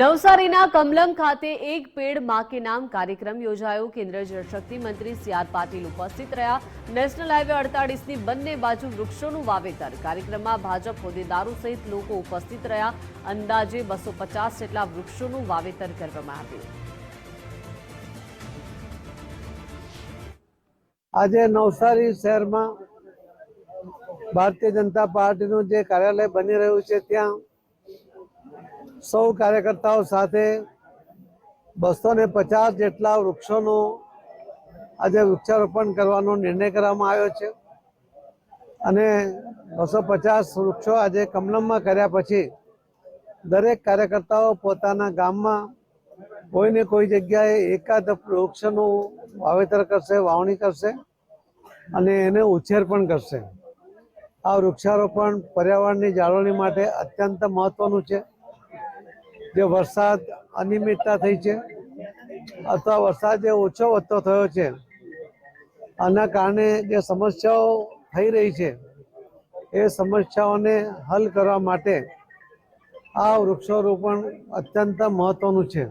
નવસારીના કમલમ ખાતે એક પેડમાં કે નામ કાર્યક્રમ યોજાયો. કેન્દ્રીય જળશક્તિ મંત્રી સી આર પાટીલ ઉપસ્થિત રહ્યા. નેશનલ હાઈવે અડતાળીસની બંને બાજુ વૃક્ષોનું વાવેતર. કાર્યક્રમમાં ભાજપ હોદ્દેદારો સહિત લોકો ઉપસ્થિત રહ્યા. અંદાજે બસો પચાસ જેટલા વૃક્ષોનું વાવેતર કરવામાં આવ્યું. આજે નવસારી શહેરમાં ભારતીય જનતા પાર્ટીનું જે કાર્યાલય બની રહ્યું છે, ત્યાં સૌ કાર્યકર્તાઓ સાથે બસો ને પચાસ જેટલા વૃક્ષોનું આજે વૃક્ષારોપણ કરવાનો નિર્ણય કરવામાં આવ્યો છે. અને બસો પચાસ વૃક્ષો આજે કમલમમાં કર્યા પછી દરેક કાર્યકર્તાઓ પોતાના ગામમાં કોઈને કોઈ જગ્યાએ એકાદ વૃક્ષનું વાવેતર કરશે, વાવણી કરશે અને એને ઉછેર પણ કરશે. આ વૃક્ષારોપણ પર્યાવરણની જાળવણી માટે અત્યંત મહત્વનું છે. જે વરસાદ અનિયમિતતા થઈ છે, અથવા વરસાદ જે ઓછો વધતો થયો છે, આના કારણે જે સમસ્યાઓ થઈ રહી છે, એ સમસ્યાઓને હલ કરવા માટે આ વૃક્ષારોપણ અત્યંત મહત્વનું છે.